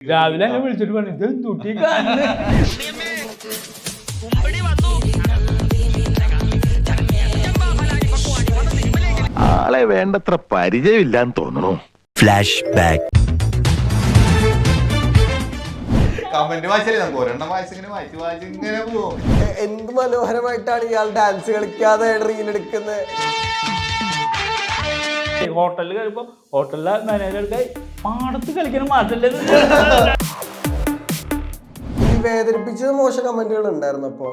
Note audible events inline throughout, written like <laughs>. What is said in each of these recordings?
രാവിലെ എന്നെ വിളിച്ചിട്ട് പറഞ്ഞു ഇത് തുട്ടി ആളെ വേണ്ടത്ര പരിചയമില്ലാന്ന് തോന്നുന്നു. ഫ്ലാഷ് ബാക്ക് കമന്റ് വായിച്ചാലേ നമുക്ക് ഒരെണ്ണം വായിച്ചിങ്ങനെ വായിച്ച് വായിച്ച് ഇങ്ങനെ പോകും എന്ത് മനോഹരമായിട്ടാണ് ഇയാൾ ഡാൻസ് കളിക്കാതെ റീൽ എടുക്കുന്നത്? ഹോട്ടലിൽ കഴിയുമ്പോൾ ഹോട്ടലിലെ മാനേജർക്ക് പാടത്ത് കളിക്കാൻ മാറ്റല്ലേ വേദനിപ്പിച്ചത് മോശം കമന്റുകൾ ഉണ്ടായിരുന്നു. അപ്പോ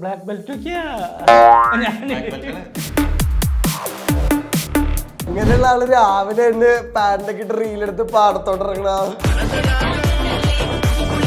ബ്ലാക്ക് ബെൽറ്റ് ഇങ്ങനെയുള്ള ആൾ രാവിലെ തന്നെ പാന്റൊക്കെ ഇട്ട് റീലെടുത്ത് പാടത്തോട്ടിറങ്ങണ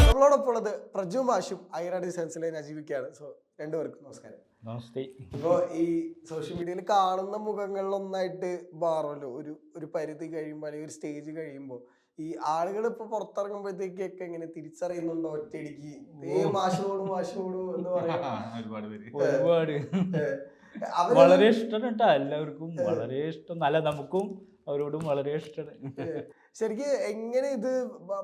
നമ്മളോടൊപ്പം ഉള്ളത് പ്രജു മാഷും ഐറ ഡിസൈൻസിലെ നജീവിക്കാണ് സോ രണ്ടുപേർക്കും നമസ്കാരം. നമസ്തേ ഇപ്പോ ഈ സോഷ്യൽ മീഡിയയിൽ കാണുന്ന മുഖങ്ങളിൽ ഒന്നായിട്ട് മാറുമല്ലോ ഒരു ഒരു പരിധി കഴിയുമ്പോൾ അല്ലെങ്കിൽ ഒരു സ്റ്റേജ് കഴിയുമ്പോൾ ഈ ആളുകൾ ഇപ്പൊ പുറത്തിറങ്ങുമ്പോഴത്തേക്കൊക്കെ എങ്ങനെ തിരിച്ചറിയുന്നുണ്ടോ? ഒറ്റയടിക്ക് ഏ മാഷോടും മാഷോടും എന്ന് പറയാം. <laughs> വളരെ ഇഷ്ടമാണ് കേട്ടോ എല്ലാവർക്കും. വളരെ ഇഷ്ടം. നല്ല നമുക്കും അവരോടും വളരെ ഇഷ്ടമാണ് ശരിക്ക് എങ്ങനെ ഇത്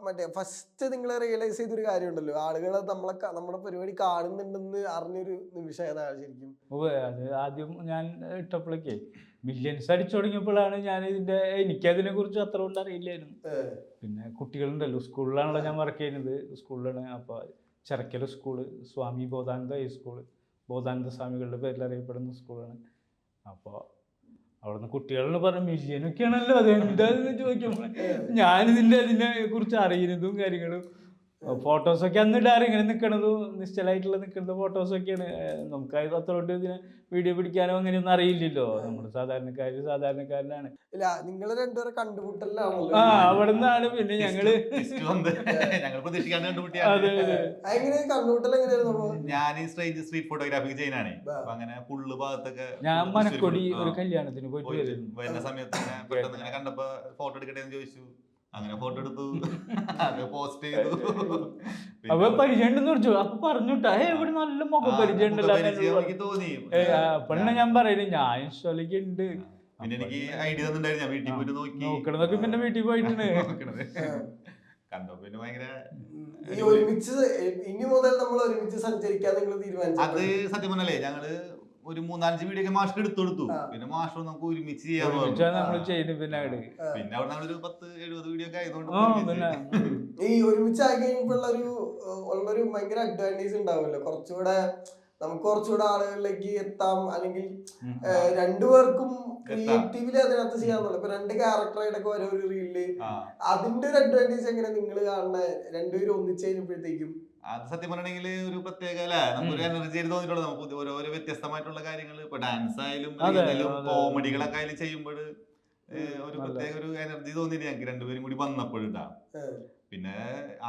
മറ്റേ ഫസ്റ്റ് നിങ്ങൾ റിയലൈസ് ചെയ്തൊരു കാര്യമുണ്ടല്ലോ. ആളുകൾ നമ്മളെ നമ്മുടെ പരിപാടി കാണുന്നുണ്ടെന്ന് അറിഞ്ഞൊരു നിമിഷം ഏതാണ് ശരിക്കും? അത് ആദ്യം ഞാൻ ഇട്ടപ്പോഴേക്കേ മില്യൻസ് അടിച്ചു തുടങ്ങിയപ്പോഴാണ് ഞാൻ ഇതിന്റെ എനിക്കതിനെ കുറിച്ച് അത്ര കൊണ്ട് അറിയില്ലായിരുന്നു. പിന്നെ കുട്ടികളുണ്ടല്ലോ സ്കൂളിലാണല്ലോ ഞാൻ വർക്ക് ചെയ്യുന്നത്. സ്കൂളിലാണ് അപ്പൊ Cherakkal school Swami Bodhananda high school Bodhananda സ്വാമികളുടെ പേരിൽ അറിയപ്പെടുന്ന സ്കൂളാണ്. അപ്പോൾ അവിടുന്ന് കുട്ടികളെന്ന് പറഞ്ഞ മില്യനൊക്കെയാണല്ലോ അത് എന്താന്ന് ചോദിക്കുമ്പോൾ ഞാനിതിന്റെ അതിനെ കുറിച്ച് അറിയുന്നതും കാര്യങ്ങളും ഫോട്ടോസൊക്കെ അന്ന് ഇടാറ്. ഇങ്ങനെ നിൽക്കണത് നിശ്ചലായിട്ടുള്ള നിൽക്കുന്ന ഫോട്ടോസൊക്കെയാണ് നമുക്ക് അത് അത്രയോട്ട് ഇതിനെ വീഡിയോ പിടിക്കാനോ അങ്ങനെയൊന്നും അറിയില്ലല്ലോ. നമ്മൾ സാധാരണക്കാര് സാധാരണക്കാരനാണ്. ഇല്ല നിങ്ങൾ രണ്ടുപേരെ കണ്ടുമുട്ടലാണല്ലോ ആ അവിടെ നിന്നാണ് പിന്നെ ഞങ്ങൾ Twist വന്ന്. <laughs> ഞങ്ങൾ പ്രതീക്ഷിക്കാണ്ട് അതെ അതെ. എങ്ങനെ കണ്ടുമുട്ടൽ എങ്ങനെയായിരുന്നു ഞാൻ സ്ട്രേറ്റ് ഫോട്ടോഗ്രാഫി ചെയ്യാനാണ് അങ്ങനെ പുള്ള് ഭാഗത്തൊക്കെ ഞാൻ മനക്കൊടി ഒരു കല്യാണത്തിന് പോയിട്ട് വരുന്നു സമയത്ത് ഇങ്ങനെ പെട്ടെന്ന് ഇങ്ങനെ കണ്ടപ്പോ ഫോട്ടോ എടുക്കട്ടെ എന്ന് ചോദിച്ചു. അങ്ങനെ ഫോട്ടോ എടുത്തു. അത് പോസ്റ്റ് ചെയ്തു. അപ്പൊ പരിചയം ഉണ്ടെന്ന് അപ്പൊ പറഞ്ഞുട്ടാ ഏ ഇവിടെ നല്ല മുഖം പരിചയം എനിക്ക് തോന്നി. അപ്പോഴാണ് ഞാൻ പറയുന്നത് ഞാൻ ഇൻസ്റ്റോലേക്ക് ഉണ്ട്. പിന്നെ എനിക്ക് ഐഡിയ തന്നിട്ടുണ്ടായിരുന്നു. ഞാൻ വീട്ടിൽ പോയിട്ട് നോക്കി. നോക്കണതൊക്കെ പിന്നെ വീട്ടിൽ പോയിട്ട് <laughs> നോക്കണത്. കണ്ടോ പിന്നെ ഭയങ്കര ഒരുമിച്ച് ഇനി മുതൽ നമ്മൾ ഒരുമിച്ച് സഞ്ചരിക്കാൻ നിങ്ങൾ തീരുമാനിച്ചു? അത് സത്യം പറഞ്ഞല്ലേ ഞങ്ങൾ ഒരു മൂന്നാലഞ്ച് വീഡിയോ ഒക്കെ മാഷിന് എടുത്തു കൊടുത്തു. പിന്നെ മാഷോ നമുക്ക് ഒരുമിച്ച് ചെയ്യാൻ പിന്നെ അവിടെ പിന്നെ അവിടെ ഞങ്ങളൊരു പത്ത് എഴുപത് വീഡിയോ ഒക്കെ ആയതുകൊണ്ട് പിന്നെ. ഈ ഒരുമിച്ച് ആയി കഴിയുമ്പോഴുള്ളൊരു ഒരു ഉള്ളൊരു ഭയങ്കര അഡ്വാന്റേജ് ഉണ്ടാവുമല്ലോ. കുറച്ചുകൂടെ നമുക്ക് കുറച്ചുകൂടെ ആളുകളിലേക്ക് എത്താം. അല്ലെങ്കിൽ രണ്ടു രണ്ടുപേർക്കും ക്രിയേറ്റീവിൽ അതിനകത്ത് ചെയ്യാന്നുള്ളു ഇപ്പൊ രണ്ട് ക്യാരക്ടറായിട്ടൊക്കെ ഓരോ ഒരു റീലിൽ ആ. അതിന്റെ ഒരു അഡ്വാന്റേജ് എങ്ങനെ നിങ്ങൾ കാണുന്ന? രണ്ടുപേരും ഒന്നിച്ച് കഴിഞ്ഞപ്പോഴത്തേക്കും അത് സത്യം പറയണെങ്കിൽ ഒരു പ്രത്യേക അല്ലേ? നമുക്കൊരു എനർജി തോന്നിയിട്ടുള്ളത് നമുക്ക് ഓരോ ഓരോരോ വ്യത്യസ്തമായിട്ടുള്ള കാര്യങ്ങൾ ഇപ്പൊ ഡാൻസ് ആയാലും കോമഡികളൊക്കെ ആയാലും ചെയ്യുമ്പോൾ ഒരു പ്രത്യേക ഒരു എനർജി തോന്നിയിട്ട് ഞങ്ങൾക്ക് രണ്ടുപേരും കൂടി വന്നപ്പോഴുണ്ടാ ഏഹ്. പിന്നെ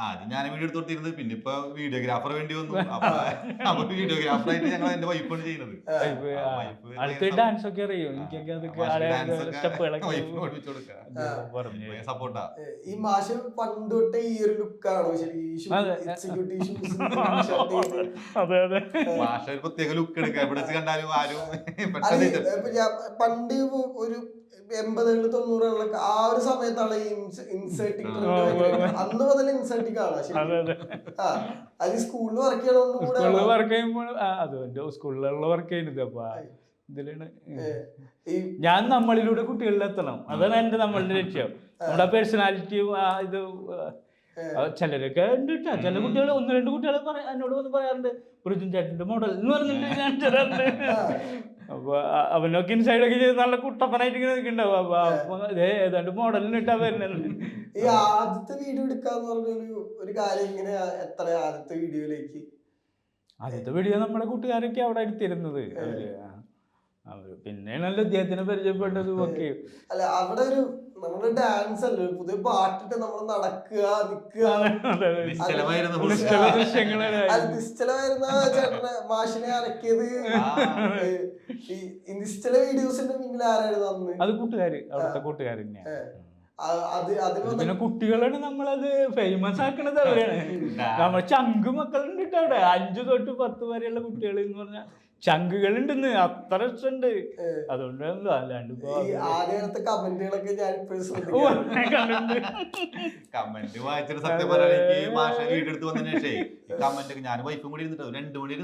ആദ്യം ഞാൻ വീഡിയോ എടുത്ത് കൊടുത്തിരുന്നത് പിന്നെ ഇപ്പൊ വീഡിയോഗ്രാഫർ വേണ്ടി വന്നു. <laughs> അപ്പൊ വീഡിയോഗ്രാഫർ ആയിട്ട് ഞങ്ങൾ എന്റെ വൈഫാണ് ചെയ്യുന്നത്. ഡാൻസ് ഒക്കെ അറിയും? എനിക്കൊക്കെ സപ്പോർട്ടാ ഈ മാഷ് പണ്ട് തൊട്ടേ ഈ ഒരു ലുക്കാണോ <laughs> അതെ. അതെ മാഷ ഒരു പ്രത്യേക ലുക്ക് എടുക്കുക. എവിടെ കണ്ടാലും ആരും <laughs> പണ്ട് ഒരു എൺപതുകളിൽ തൊണ്ണൂറുകളിലൊക്കെ ആ ഒരു സമയത്താണ് ഈ ഇൻസേർട്ടിങ്. അന്ന് മുതൽ ഇൻസേർട്ടിങ് കാണാം സ്കൂളിൽ വർക്ക് ആണോ? വർക്ക് ചെയ്യുമ്പോൾ അത് എന്റെ സ്കൂളിലുള്ള വർക്ക് ചെയ്യുന്നത് അപ്പൊ ഇതിലാണ് ഞാൻ നമ്മളിലൂടെ കുട്ടികളിലെത്തണം. അതാണ് എന്റെ നമ്മളുടെ ലക്ഷ്യം. നമ്മുടെ പേഴ്സണാലിറ്റിയും ഇത് ചിലരൊക്കെ ഉണ്ട് കേട്ടോ ചില കുട്ടികൾ ഒന്ന് രണ്ട് കുട്ടികൾ എന്നോട് വന്ന് പറയാറുണ്ട് പ്രജുൻ ചേട്ടന്റെ മോഡൽ എന്ന് പറഞ്ഞിട്ട് ഞാൻ അപ്പൊ അവനൊക്കെ ഇൻസൈഡൊക്കെ ചെയ്ത് നല്ല കുട്ടപ്പനായിട്ട് ഇങ്ങനെ നിൽക്കണ്ടാവും അപ്പൊ ഏതാണ്ട് മോഡലിന് ഇട്ടാ വരുന്നത്. ഈ ആദ്യത്തെ വീഡിയോ എടുക്കാന്ന് പറഞ്ഞൊരു ഒരു കാര്യം ഇങ്ങനെ എത്ര ആദ്യത്തെ വീഡിയോയിലേക്ക് ആദ്യത്തെ വീഡിയോ നമ്മുടെ കൂട്ടുകാരൊക്കെ അവിടെ എടുത്തിരുന്നത്. അവർ പിന്നെയാണല്ലോ അദ്ദേഹത്തിന് പരിചയപ്പെട്ടത്. ഓക്കെ. അല്ല അവിടെ ഒരു നമ്മുടെ ഡാൻസ് അല്ലേ? പുതിയ പാട്ടിട്ട് നമ്മൾ നടക്കുക നിൽക്കുക. നിശ്ചലമായിരുന്ന ചേട്ടനെ മാഷിനെ അരക്കിയത് ഈ നിശ്ചല വീഡിയോസിന്റെ പിന്നിൽ ആരായിരുന്നു അന്ന്? അത് കൂട്ടുകാര് അവിടുത്തെ അത് പിന്നെ കുട്ടികളാണ് നമ്മളത് ഫേമസ് ആക്കണത് അവരാണ്. നമ്മൾ ചങ്ക് മക്കളുണ്ട് അവിടെ. അഞ്ചു തൊട്ട് പത്ത് വരെയുള്ള കുട്ടികൾ എന്ന് പറഞ്ഞാൽ ചങ്കുകൾ ഉണ്ടെന്ന് അത്ര ഇഷ്ടണ്ട് അതുകൊണ്ട് അല്ലാണ്ട് ആദ്യത്തെ കമന്റുകളൊക്കെ ഞാൻ. കമന്റ് വായിച്ചിട്ട് സത്യം പറയാൻ മാഷ വീഡിയോ എടുത്ത് വന്നതിന് ശേഷേ ഈ കമന്റ് ഒക്കെ ഞാൻ വൈഫും കൂടി ഇരുന്നിട്ട് രണ്ടു മണി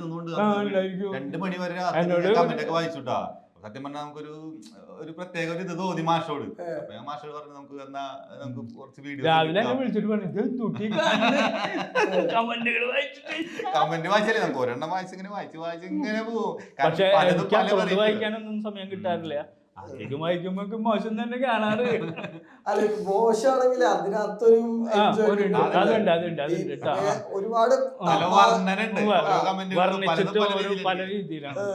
ഉണ്ടായിരിക്കും. രണ്ടു മണി വരെ രാത്രി കമന്റ് ഒക്കെ വായിച്ചുട്ടാ. സത്യം പറഞ്ഞാൽ നമുക്കൊരു ഒരു പ്രത്യേക ഒരു ഇത് തോന്നി മാഷോട്. അപ്പൊ ഞാൻ മാഷോട് പറഞ്ഞു നമുക്ക് എന്നാ നമുക്ക് കുറച്ച് രാവിലെ വിളിച്ചിട്ട് <laughs> കമന്റ് വായിച്ചല്ലേ? നമുക്ക് ഒരെണ്ണം വായിച്ചിങ്ങനെ വായിച്ച് വായിച്ച് ഇങ്ങനെ പോകും പക്ഷെ പലതും സമയം കിട്ടാറില്ല. അധികം വായിക്കുമ്പോ മോശം തന്നെ കാണാറ്. അല്ല മോശമാണെങ്കിൽ അതിനകത്തൊരു. അതുണ്ട് അതുണ്ട് അതുണ്ട് ഒരുപാട് ഉവ്വ. ഓരോ വർണിച്ചിട്ട് പല പല രീതിയിലാണ്.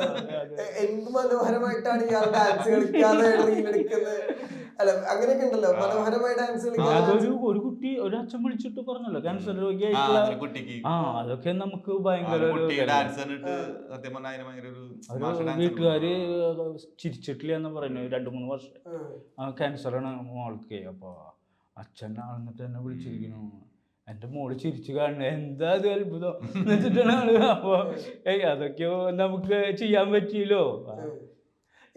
എന്ത് മനോഹരമായിട്ടാണ് ഇയാൾ ഡാൻസ് കളിക്കാതെ എടുക്കുന്നത്. അല്ല അങ്ങനെയൊക്കെ ഉണ്ടല്ലോ. മനോഹരമായി ഡാൻസ് അതൊരു ഒരു കുട്ടി ഒരു അച്ഛൻ വിളിച്ചിട്ട് പറഞ്ഞല്ലോ ക്യാൻസർ രോഗിയായിട്ടുള്ള കുട്ടിക്ക്. ആ അതൊക്കെ നമുക്ക് ഭയങ്കര വീട്ടുകാര് ചിരിച്ചിട്ടില്ല എന്ന് പറയുന്നു രണ്ടു മൂന്ന് വർഷം. ക്യാൻസറാണ് മോൾക്ക്. അപ്പൊ അച്ഛൻ ആണെന്നിട്ട് എന്നെ വിളിച്ചിരിക്കുന്നു. എന്റെ മോൾ ചിരിച്ചു കാണുന്നത് എന്താ അത് അത്ഭുതം? എന്നിട്ടാണ് അപ്പോൾ ഏയ് അതൊക്കെ നമുക്ക് ചെയ്യാൻ പറ്റിയല്ലോ.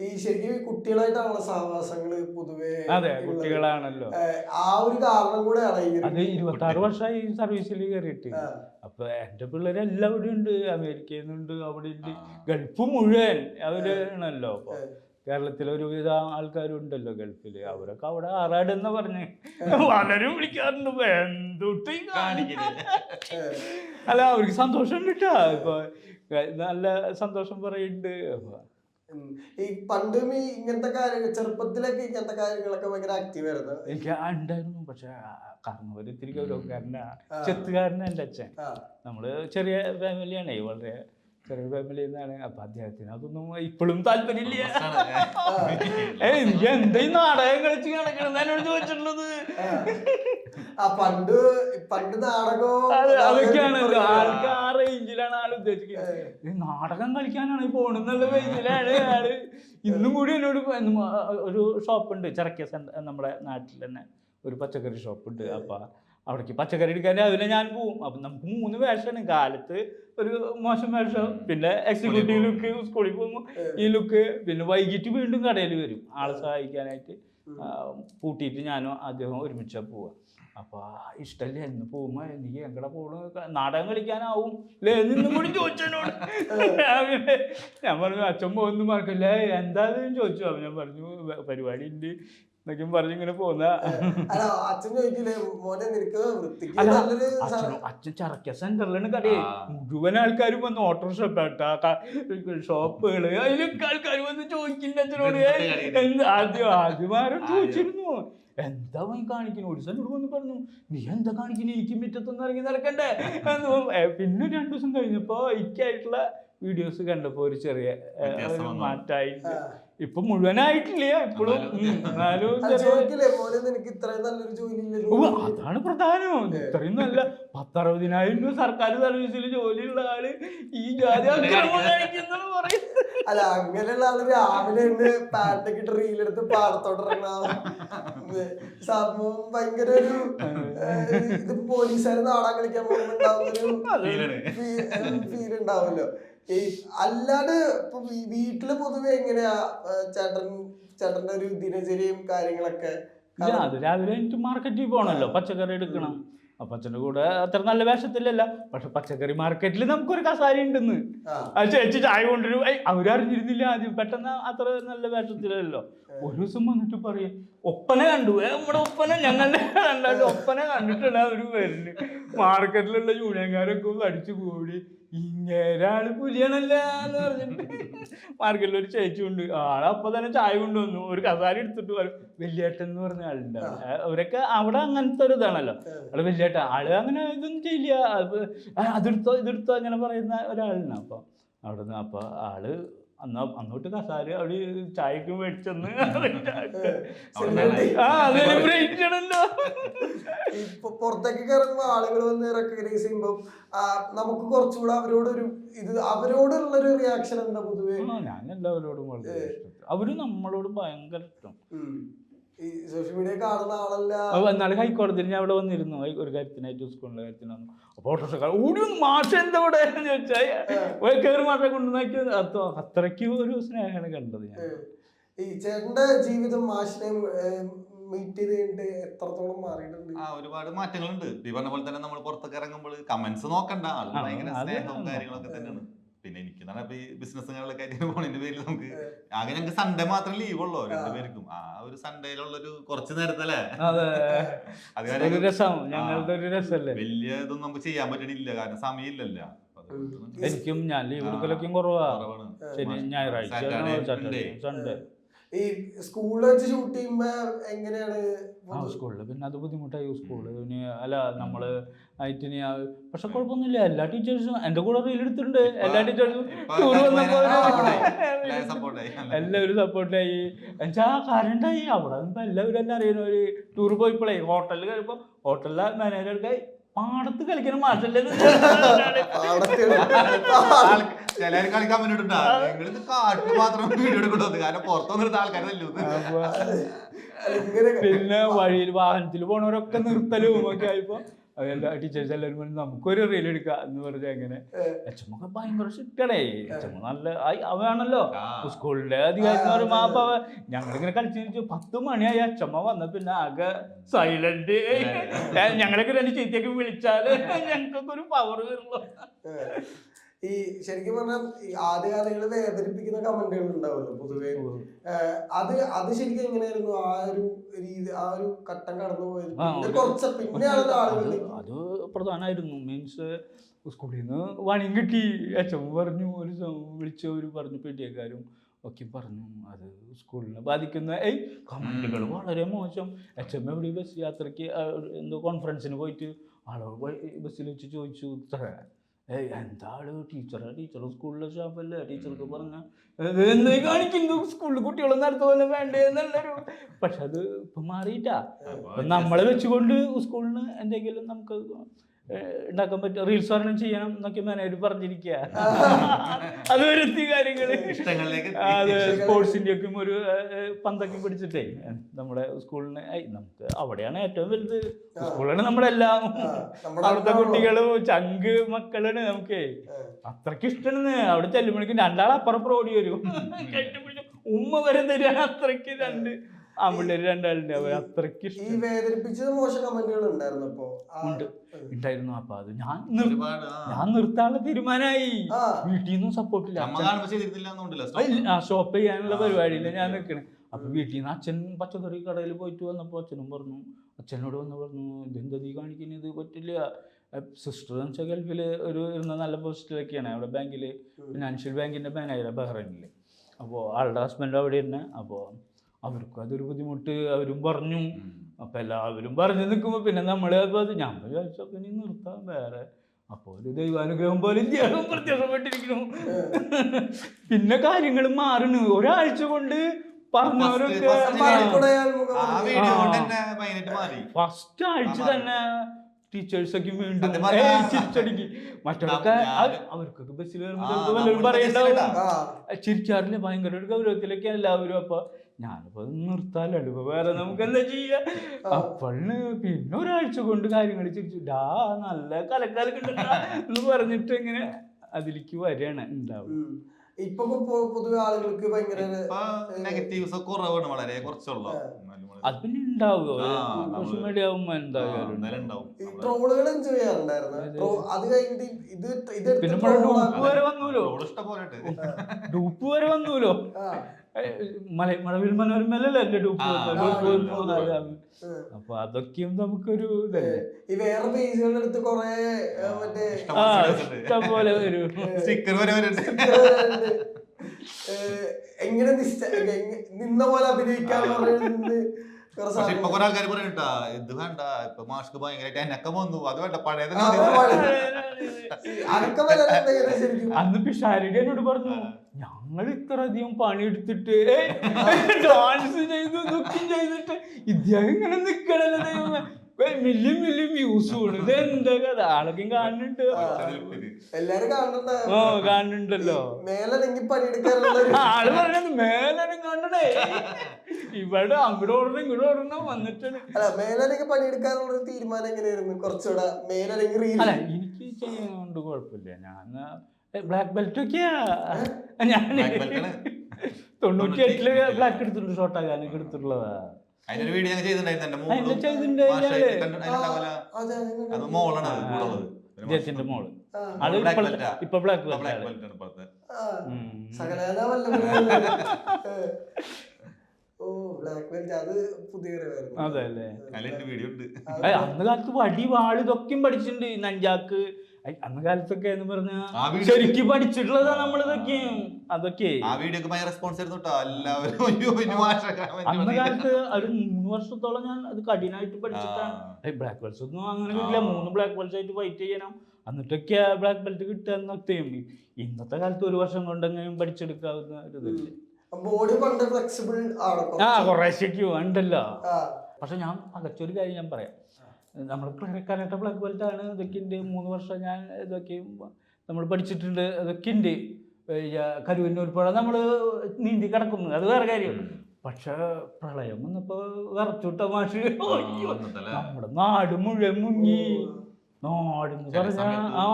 ഈ ശരിക്കും ഈ കുട്ടികളായിട്ടാണല്ലോ സഹവാസങ്ങൾ പൊതുവേ അതെ കുട്ടികളാണല്ലോ. ആ ഒരു കാരണം കൂടെയാണ് ഈ അത് ഇരുപത്തി ആറ് വർഷമായി സർവീസിൽ കയറിയിട്ട്. അപ്പൊ എന്റെ പിള്ളേർ എല്ലാവരും ഉണ്ട് അമേരിക്കയിൽ നിന്നുണ്ട് അവിടെ ഉണ്ട്. ഗൾഫ് മുഴുവൻ അവരാണല്ലോ അപ്പൊ. കേരളത്തിലെ ഒരുവിധ ആൾക്കാരുണ്ടല്ലോ ഗൾഫിൽ. അവരൊക്കെ അവിടെ ആറാടെന്ന് പറഞ്ഞ്. പലരും വിളിക്കാറുണ്ട്. എന്തുട്ടി. അല്ല അവർക്ക് സന്തോഷം കിട്ടാ. ഇപ്പൊ നല്ല സന്തോഷം പറയുന്നുണ്ട്. ഈ പണ്ടും ഈ ഇങ്ങനത്തെ കാര്യങ്ങൾ ചെറുപ്പത്തിലൊക്കെ ഇങ്ങനത്തെ കാര്യങ്ങളൊക്കെ ഭയങ്കര ആക്റ്റീവ് ആയിരുന്നു. എനിക്ക് ഉണ്ടായിരുന്നു. പക്ഷെ കാരണവർ ഇത്തിരി ഗൗരവക്കാരനാ. ആ. എന്റെ അച്ഛൻ. നമ്മൾ ചെറിയ ഫാമിലിയാണ് വളരെ ചെറിയ ഫാമിലി എന്നാണ്. അപ്പൊ അദ്ദേഹത്തിന് അതൊന്നും ഇപ്പോഴും താല്പര്യമില്ല. ഏ എനിക്ക് എന്താ ഈ നാടകം കളിച്ച് കിടക്കണെന്ന് എന്നോട് ചോദിച്ചിട്ടുള്ളത്. പണ്ട് പണ്ട് നാടകവും അത് അതൊക്കെയാണ്. ആൾക്ക് ആ റേഞ്ചിലാണ് ആൾ ഉദ്ദേശിക്കുന്നത്. നാടകം കളിക്കാനാണ് പോണെന്നുള്ള റേഞ്ചിലാണ് ആൾ. ഇന്നും കൂടി എന്നോട് ഒരു ഷോപ്പ് ഉണ്ട് സെന്റർ നമ്മുടെ നാട്ടിൽ തന്നെ ഒരു പച്ചക്കറി ഷോപ്പ് ഉണ്ട് അപ്പൊ അവിടേക്ക് പച്ചക്കറി എടുക്കാൻ രാവിലെ ഞാൻ പോവും. അപ്പൊ നമുക്ക് മൂന്ന് വേഷമാണ് കാലത്ത് ഒരു മോശം വേഷം. പിന്നെ എക്സിക്യൂട്ടീവ് ലുക്ക് സ്കൂളിൽ പോകുമ്പോൾ ഈ ലുക്ക് പിന്നെ വൈകിട്ട് വീണ്ടും കടയിൽ വരും. ആളെ സഹായിക്കാനായിട്ട് പൂട്ടിയിട്ട് ഞാനും അദ്ദേഹം ഒരുമിച്ചാ പോവുക അപ്പൊ ഇഷ്ടല്ലേ? എന്ന് പോകുമ്പോ എനിക്ക് എങ്ങടെ പോണു നാടകം കളിക്കാനാവും. അല്ലേ നിന്നും കൂടി ചോദിച്ചതിനോട് <laughs> ഞാൻ പറഞ്ഞു അച്ഛൻ പോകുന്നു. മറക്കില്ല എന്താ ചോദിച്ചു. അപ്പൊ ഞാൻ പറഞ്ഞു പരിപാടി ഉണ്ട് എന്നൊക്കെ പറഞ്ഞു ഇങ്ങനെ പോന്ന. അച്ഛൻ ചോദിക്കില്ലേ മോനെ നിനക്ക് അച്ഛനും അച്ഛൻ ചറക്ക സെന്ററിലാണ് കടി. മുഴുവൻ ആൾക്കാരും വന്ന് ഓട്ടോറിക്ഷ ഷോപ്പുകൾ. അതിലൊക്കെ ആൾക്കാർ വന്ന് ചോദിക്കില്ല അച്ഛനോട്? ആദ്യം ആദ്യം. ആരും ചോദിച്ചിരുന്നു. എന്താ ഈ കാണിക്കുന്നു ഒരു ദിവസം വന്ന് പറഞ്ഞു നീ എന്താ കാണിക്കുന്നു എനിക്ക് മുറ്റത്തൊന്നും ഇറങ്ങി നടക്കണ്ടേ. പിന്നെ രണ്ടു ദിവസം കഴിഞ്ഞപ്പോ എനിക്കായിട്ടുള്ള വീഡിയോസ് കണ്ടപ്പോ ഒരു ചെറിയ. മാറ്റായി. ഇപ്പൊ മുഴുവനായിട്ടില്ല ഇപ്പോഴും. എന്നാലും- അതാണ് പ്രധാനം. ഇത്രയും നല്ല പത്തറുപതിനായിരം രൂപ സർക്കാർ സർവീസിൽ ജോലിയുള്ള ആൾ ഈ ജാതി അക്രമം കാണിക്കുന്നു പറയുന്നത്. അല്ല അങ്ങനെയുള്ള ആൾ രാവിലെ ഉണ്ട് പാന്റൊക്കെ ഇട്ട് റീലെടുത്ത് പാടത്തോട്ടിറങ്ങണ സംഭവം ഭയങ്കര ഒരു ഇത് പോലീസുകാർ നാടാൻ കളിക്കാൻ പോകുന്നുണ്ടാവുന്ന ഒരു ഫീൽ ഉണ്ടാവുമല്ലോ. ഈ അല്ലാണ്ട് ഇപ്പൊ വീട്ടിൽ പൊതുവെ എങ്ങനെയാ ചേട്ടൻ ചേട്ടന്റെ ഒരു ദിനചര്യയും കാര്യങ്ങളൊക്കെ? ഇല്ല അത് രാവിലെ എനിക്ക് മാർക്കറ്റിൽ പോകണല്ലോ പച്ചക്കറി എടുക്കണം. അപ്പൊ അച്ഛന്റെ കൂടെ അത്ര നല്ല വേഷത്തിലല്ല. പക്ഷെ പച്ചക്കറി മാർക്കറ്റിൽ നമുക്കൊരു കസാരി ഉണ്ടെന്ന്. ചേച്ചി ചായ കൊണ്ടുവരും. അവരറിഞ്ഞിരുന്നില്ല ആദ്യം. പെട്ടെന്ന് അത്ര നല്ല വേഷത്തിലല്ലോ ഒരു ദിവസം വന്നിട്ട് പറയും ഒപ്പന കണ്ടു. നമ്മുടെ ഒപ്പന ഞങ്ങളുടെ ഒപ്പന കണ്ടിട്ടുണ്ട് ഒരു പേരിൽ മാർക്കറ്റിലുള്ള യൂണിയൻകാരൊക്കെ അടിച്ചു കൂടി. ഇങ്ങേരാൾ പുലിയാണല്ല എന്ന് പറഞ്ഞിട്ട് മാർക്കറ്റിൽ ഒരു ചേച്ചി ഉണ്ട് ആളപ്പൊ തന്നെ ചായ കൊണ്ടുവന്നു. ഒരു കസാരി എടുത്തിട്ട് വരും വലിയേട്ടൻ എന്ന് പറഞ്ഞ ആളുണ്ട് അവരൊക്കെ അവിടെ അങ്ങനത്തെ ഒരു ഇതാണല്ലോ. ആൾ വലിയേട്ടൻ ആൾ അങ്ങനെ ഇതൊന്നും ചെയ്യില്ല. അതെടുത്തോ ഇതെടുത്തോ അങ്ങനെ പറയുന്ന ഒരാളാണ് അപ്പൊ അവിടുന്ന് അപ്പൊ ആൾ അന്ന് അന്നോട്ട് കസാര അവിടെ ചായക്ക് മേടിച്ചെന്ന് <laughs> ആ സെലിബ്രേറ്റ് ചെയ്യണല്ലോ ഇപ്പൊ പുറത്തേക്ക് കയറുമ്പോ ആളുകൾ വന്ന് റെക്കഗ്നൈസ് ചെയ്യുമ്പോ നമുക്ക് കുറച്ചുകൂടെ അവരോടൊരു ഇത് അവരോടുള്ള ഒരു റിയാക്ഷൻ എന്താ പൊതുവേ? ഞാൻ എല്ലാവരോടും വളരെ ഇഷ്ടം അവർ നമ്മളോട് ഭയങ്കര ഇഷ്ടം. ഈ സോഷ്യൽ മീഡിയ കാണുന്ന ആളല്ല. എന്നാൾ ഹൈക്കോടതിയിൽ ഞാൻ അവിടെ വന്നിരുന്നു. ഒരു കാര്യത്തിനായിട്ട് സ്കൂളിലെ കാര്യത്തിന് വന്നു. അപ്പൊ ഓട്ടോറിക്ഷക്കാർ ഓടി മാഷ എന്താ ഇവിടെ എന്ന് ചോദിച്ചാൽ കയറി മാഷെ കൊണ്ടുവന്നാക്കി അത് അത്രയ്ക്ക് ഒരു സ്നേഹമാണ് കണ്ടത് ഞാൻ. ഈ ചേട്ടന്റെ ജീവിതം മാഷിനെ മീറ്റ് ചെയ്തിട്ട് എത്രത്തോളം മാറിയിട്ടുണ്ട്? ആ ഒരുപാട് മാറ്റങ്ങളുണ്ട്. ഈ പറഞ്ഞ പോലെ തന്നെ നമ്മൾ പുറത്തൊക്കെ ഇറങ്ങുമ്പോൾ കമന്റ്സ് നോക്കണ്ട. ഭയങ്കര സ്നേഹവും കാര്യങ്ങളൊക്കെ തന്നെയാണ്. പിന്നെ എനിക്ക് ഈ ബിസിനസ്സുകളിലൊക്കെ ആയിട്ട് <laughs> പോണതിന്റെ പേരിൽ നമുക്ക് ആകെ ഞങ്ങൾക്ക് സൺഡേ മാത്രം ലീവ് ഉള്ളൂ. രണ്ടുപേർക്കും ആ. ഒരു സൺഡേയിലുള്ള ഒരു കുറച്ച് നേരത്തല്ലേ? അതെ. <laughs> കാരണം രസം. ഞങ്ങളുടെ ഒരു രസല്ലേ? വലിയ ഇതൊന്നും നമുക്ക് ചെയ്യാൻ പറ്റണില്ല. കാരണം സമയമില്ലല്ലോ. അപ്പൊ എനിക്കും ഞാൻ ലീവ് എടുക്കലൊക്കെയും കുറവാ. ശനി ഞായറാഴ്ച. സൺഡേ ഈ സ്കൂളിൽ വെച്ച് ഷൂട്ട് ചെയ്യുമ്പോ എങ്ങനെയാണ് ആ സ്കൂളിൽ പിന്നെ അത് ബുദ്ധിമുട്ടായി സ്കൂളിൽ ഇനി അല്ല നമ്മൾ ഇനി പക്ഷെ കുഴപ്പമൊന്നുമില്ല. എല്ലാ ടീച്ചേഴ്സും എന്റെ കൂടെ റീൽ എടുത്തിട്ടുണ്ട്. എല്ലാ ടീച്ചേഴ്സും ടൂർ എല്ലാവരും സപ്പോർട്ടായി ആയി. എല്ലാവരും സപ്പോർട്ടായി എന്നുവെച്ചാ കറണ്ടായി അവിടെ നിന്ന് എല്ലാവരും എല്ലാം അറിയുന്ന ഒരു ടൂർ പോയപ്പോഴേ ഹോട്ടലിൽ കയറിയപ്പോ ഹോട്ടലിലെ മാനേജർക്ക് പാടത്ത് കളിക്കുന്ന മാഷല്ലേ ചിലര് കളിക്കാൻ വേണ്ടിട്ടാ നിങ്ങൾ ഇത് കാട്ടിൽ മാത്രം വീഡിയോ കാരണം പിന്നെ വഴിയിൽ വാഹനത്തിൽ പോണവരൊക്കെ നിർത്തലും ഒക്കെ ആയപ്പോ എല്ലാ ടീച്ചേഴ്സ് എല്ലാവരും പറഞ്ഞു നമുക്കൊരു റീൽ എടുക്കാം എന്ന് പറഞ്ഞാൽ അങ്ങനെ. എച്ചമ്മൊക്കെ ഭയങ്കര ഷിട്ടണേ എച്ചമ്മ നല്ല അവയാണല്ലോ സ്കൂളിലെ അധികാരിമാരും മാപ്പ ഞങ്ങളിങ്ങനെ കളിച്ചു പത്ത് മണിയായി. അച്ഛമ്മ വന്ന പിന്നെ ആകെ സൈലന്റ് ഞങ്ങളൊക്കെ രണ്ട് ചീത്തയൊക്കെ വിളിച്ചാൽ ഞങ്ങൾക്കൊക്കെ ഒരു പവർ വരുള്ളൂ. ഈ ശരിക്കും പറഞ്ഞാൽ ഈ ആദ്യകാലങ്ങളിൽ വേദനിപ്പിക്കുന്ന കമന്റുകൾ ഉണ്ടാവുമല്ലോ പൊതുവെ. അത് അത് ശരിക്കും എങ്ങനെയായിരുന്നു? ആ ഒരു രീതി ആ ഒരു ഘട്ടം കടന്നു പോയത്? കുറച്ച് പിന്നെയാണ് അത് ആളുകൾ അത് പ്രധാനമായിരുന്നു. മീൻസ് സ്കൂളിൽ നിന്ന് പണിയും കിട്ടി. അച്ഛൻ പറഞ്ഞു ഒരു വിളിച്ച ഒരു പറഞ്ഞു പെട്ടിയക്കാരും ഒക്കെ പറഞ്ഞു അത് സ്കൂളിനെ ബാധിക്കുന്ന ഏയ് കമന്റുകൾ വളരെ മോശം. എച്ച് എം എവിടെ ബസ് യാത്രയ്ക്ക് എന്തോ കോൺഫറൻസിന് പോയിട്ട് ആളോ ബസ്സിൽ വെച്ച് ചോദിച്ചു ഇത്ര ഏയ് എന്താണ് ടീച്ചറാ ടീച്ചറെ ടീച്ചർ സ്കൂളിലെ സ്റ്റാഫല്ലേ ടീച്ചർക്ക് പറഞ്ഞ എന്തേ കാണിക്കുന്നു സ്കൂളിൽ കുട്ടികളൊന്നും നടത്തു പോലെ വേണ്ടേ എന്നുള്ളൊരു <laughs> പക്ഷെ അത് ഇപ്പം മാറിയിട്ടാ. നമ്മളെ വെച്ചുകൊണ്ട് സ്കൂളിന് എന്തെങ്കിലും നമുക്ക് ഉണ്ടാക്കാൻ പറ്റും. റീൽസ് ഒരെണ്ണം ചെയ്യണം എന്നൊക്കെ മാനേജർ പറഞ്ഞിരിക്കുക <laughs> അത് വരുത്തി കാര്യങ്ങൾ. അത് സ്പോർട്സിന്റെ ഒക്കെ ഒരു പന്തൊക്കെ പിടിച്ചിട്ടേ നമ്മുടെ സ്കൂളിന് നമുക്ക് അവിടെയാണ് ഏറ്റവും വലുത്. സ്കൂളാണ് നമ്മളെല്ലാം. അവിടുത്തെ കുട്ടികളും ചങ്ക് മക്കളാണ് നമുക്ക്. അത്രയ്ക്ക് ഇഷ്ടമാണ്. അവിടെ ചെല്ലുമ്പോഴേക്കും രണ്ടാളപ്പുറപ്പുറം അപ്പുറം ഓടി വരും. കെട്ടിപ്പിടിച്ച് ഉമ്മ വരെ തരാൻ അത്രയ്ക്ക് രണ്ട്. ആമ്പിള്ളേര് രണ്ടാളുണ്ട് രണ്ടാളുണ്ടാവും അത്രയ്ക്ക് ഈ ഇഷ്ടം. വേദനിപ്പിച്ചത് മോശം കമന്റുകൾ ഉണ്ടായിരുന്നു അപ്പോ ആ- ഉണ്ട്. ഉണ്ടായിരുന്നു. അപ്പൊ അത് ഞാൻ നിർ- ഒരുപാട് ആ. ഞാൻ നിർത്താനുള്ള തീരുമാനമായി. ആ. വീട്ടിൽ നിന്നും സപ്പോർട്ടില്ല നമ്മ കാണുമ്പോ ചെയ്തിരുന്നില്ല എന്നുണ്ടല്ലോ ആ ഷോപ്പ് ചെയ്യാനുള്ള ആ, പരിപാടിയില്ല. ഞാൻ ഇല്ല. നിൽക്കണേ. അപ്പൊ വീട്ടിൽ നിന്ന് അച്ഛൻ പച്ചക്കറി കടയിൽ പോയിട്ട് വന്നപ്പോൾ അച്ഛനും പറഞ്ഞു അച്ഛനോട് വന്ന് പറഞ്ഞു ഇതെന്താ നീ കാണിക്കുന്നത് ഇത് പറ്റില്ല. സിസ്റ്റർ എന്ന് വെച്ചാൽ ഗൾഫിൽ ഒരു ഇരുന്ന നല്ല പോസ്റ്റിലൊക്കെയാണ്. അവിടെ ബാങ്കിൽ ഫിനാൻഷ്യൽ ബാങ്കിന്റെ മാനേജർ ബഹ്റൈനിൽ അപ്പോൾ ആളുടെ ഹസ്ബൻഡ് അവിടെ ഇരുന്ന് അപ്പോൾ അവർക്കും അതൊരു ബുദ്ധിമുട്ട്. അവരും പറഞ്ഞു. അപ്പം എല്ലാവരും പറഞ്ഞു നിൽക്കുമ്പോൾ പിന്നെ നമ്മളെ അപ്പോൾ അത് ഞാൻ വിചാരിച്ചു അപ്പം ഇനി നിർത്താം വേറെ. അപ്പോൾ ഒരു ദൈവാനുഗ്രഹം പോലെ ധ്യാനം പ്രത്യക്ഷപ്പെട്ടിരിക്കുന്നു <laughs> പിന്നെ കാര്യങ്ങൾ മാറണു ഒരാഴ്ച കൊണ്ട് പറഞ്ഞവരൊക്കെ ഫസ്റ്റ് ആഴ്ച. തന്നെ ടീച്ചേഴ്സൊക്കെ വീണ്ടും ചിരിച്ചടിക്ക്. മറ്റൊക്കെ അവർക്കൊക്കെ ബസ്സിൽ വരുമ്പോൾ വല്ലതും പറയണ്ടാവും. ചിരിക്കാറില്ല ഭയങ്കര ഒരു ഗൗരവത്തിലൊക്കെ എല്ലാവരും അപ്പൊ ഞാനിപ്പോ നിർത്താലോ ഇപ്പൊ വേറെ നമുക്ക് എന്താ ചെയ്യാ? അപ്പോഴ് പിന്നെ ഒരാഴ്ച കൊണ്ട് കാര്യങ്ങൾ ചിരിച്ചു ഡാ നല്ല കലക്കാലൊക്കെ എന്ന് പറഞ്ഞിട്ട് ഇങ്ങനെ അതിലേക്ക് വരികയാണ് ഉണ്ടാവും. ഇപ്പൊ പൊതുവെ ആളുകൾക്ക് ഭയങ്കര നെഗറ്റീവ്സ് കുറവാണ് വളരെ കുറച്ചുള്ളൂ. അത് പിന്നെ ഉണ്ടാവുക. സോഷ്യൽ മീഡിയ ആവുമ്പോ എന്തായാലും ട്രോളുകൾ എൻജോയ് ചെയ്യാറുണ്ടായിരുന്നു. അതെ. ട്രോ- അത് കഴിഞ്ഞിട്ട് ഇത് ഇത് പിന്നെ ഡൂപ്പ് വരെ വന്നൂലോ. ഡൂപ്പ് വരെ വന്നൂലോ? മല മഴവിൽ മനോരമയിലല്ലേ എന്റെ ഡൂപ്പ്. അപ്പൊ അതൊക്കെയും നമുക്കൊരു ഇതല്ലേ? ഈ വേറെ പേജുകളുടെ അടുത്ത് കൊറേ ഏ, മറ്റേ ഇഷ്ടം പോലെ ഉണ്ട്. വരും. സ്റ്റിക്കർ എങ്ങനെ നിന്ന പോലെ അഭിനയിക്കാൻ പറയുന്നത് പക്ഷെ ഇപ്പൊ സാധനം- കുറെ ആൾക്കാർ പറയണ്ടാ ഇത് വേണ്ട ഇപ്പൊ മാഷ്ക്ക് ഭയങ്കരമായിട്ട് എനക്കം വന്നു അത് വേണ്ട പഴയത് അന്ന് പിഷാരിയുടെ എന്നോട് പറഞ്ഞു ഞങ്ങൾ ഇത്ര അധികം പണിയെടുത്തിട്ട് ഡാൻസ് ചെയ്തു ദുഃഖം ചെയ്തിട്ട് ഇദ്ദേഹം ഇങ്ങനെ നിക്കണല്ലോ ദൈവമേ. മില്യം മില്യം വ്യൂസ് ഇത് എന്താ കഥ ആളൊക്കെയും കാണുന്നുണ്ട്. എല്ലാരും ഓ കാണുന്നുണ്ടല്ലോ. ആൾ പറഞ്ഞത് മേലും കണ്ടണേ ഇവിടെ അങ്ങോട്ട് ഓടണം ഇങ്ങോട്ട് ഓടണം വന്നിട്ടാണ് അല്ല മേലനങ്ങി പണിയെടുക്കാനുള്ള ഒരു തീരുമാനം എങ്ങനെയായിരുന്നു? കുറച്ചുകൂടെ അല്ല എനിക്ക് കുഴപ്പമില്ല. ഞാൻ ബ്ലാക്ക് ബെൽറ്റ് ഒക്കെയാ ഞാൻ. തൊണ്ണൂറ്റി എട്ടിൽ ബ്ലാക്ക് എടുത്തിട്ടുണ്ട് ഷോർട്ടാക്കാനൊക്കെ എടുത്തിട്ടുള്ളതാ. അതിനൊരു വീഡിയോ ഞാൻ ചെയ്തിട്ടുണ്ടായിരുന്നു. മോൾ മോളാണ് ജയത്തിന്റെ. ഇപ്പൊ ബ്ലാക്ക് അത് അല്ലേ? അന്ന് കാലത്ത് വടി വാൾ ഇതൊക്കെയും പഠിച്ചിട്ടുണ്ട്. നഞ്ചാക്ക് അന്ന് കാലത്തൊക്കെ എന്ന് പറഞ്ഞാ ശരിക്കും പഠിച്ചിട്ടുള്ളതാ നമ്മളിതൊക്കെ. അതൊക്കെ. ആ റെസ്പോൺസ് ആയിരുന്നു കേട്ടോ എല്ലാവരും അന്ന് കാലത്ത് ഒരു മൂന്ന് വർഷത്തോളം ഞാൻ അത് കഠിനായിട്ട് പഠിച്ചിട്ടാണ്. ബ്ലാക്ക് ബെൽറ്റ്സ് ഒന്നും അങ്ങനെ കിട്ടില്ല. മൂന്ന് ബ്ലാക്ക് ബെൽറ്റ്സ് ആയിട്ട് ഫൈറ്റ് ചെയ്യണം. എന്നിട്ടൊക്കെ ബ്ലാക്ക് ബെൽറ്റ് കിട്ടുക എന്നൊക്കെയും ഇന്നത്തെ കാലത്ത് ഒരു വർഷം കൊണ്ടെങ്കിലും പഠിച്ചെടുക്കാവുന്ന ഒരു ഇതല്ലേ ബോഡി പണ്ട് ഫ്ലെക്സിബിൾ ആണ് ആ. കുറേശ്ശേക്ക് ഉണ്ടല്ലോ. പക്ഷെ ഞാൻ പകച്ചൊരു കാര്യം ഞാൻ പറയാം. നമ്മൾ കരാട്ട ബ്ലാക്ക് ബെൽറ്റ് ആണ്. ഇതൊക്കെ ഉണ്ട് മൂന്ന് വർഷം ഞാൻ ഇതൊക്കെ നമ്മൾ പഠിച്ചിട്ടുണ്ട്. അതൊക്കെ ഉണ്ട് കരുവന്നൂർ ഉൾപ്പെടെ നമ്മൾ നീന്തി കിടക്കുന്നു. അത് വേറെ കാര്യം. പക്ഷെ പ്രളയം വന്നപ്പോ വിറച്ചുട്ട മാഷ്. നമ്മുടെ നാട് മുഴുവൻ മുങ്ങി. നാട് ആ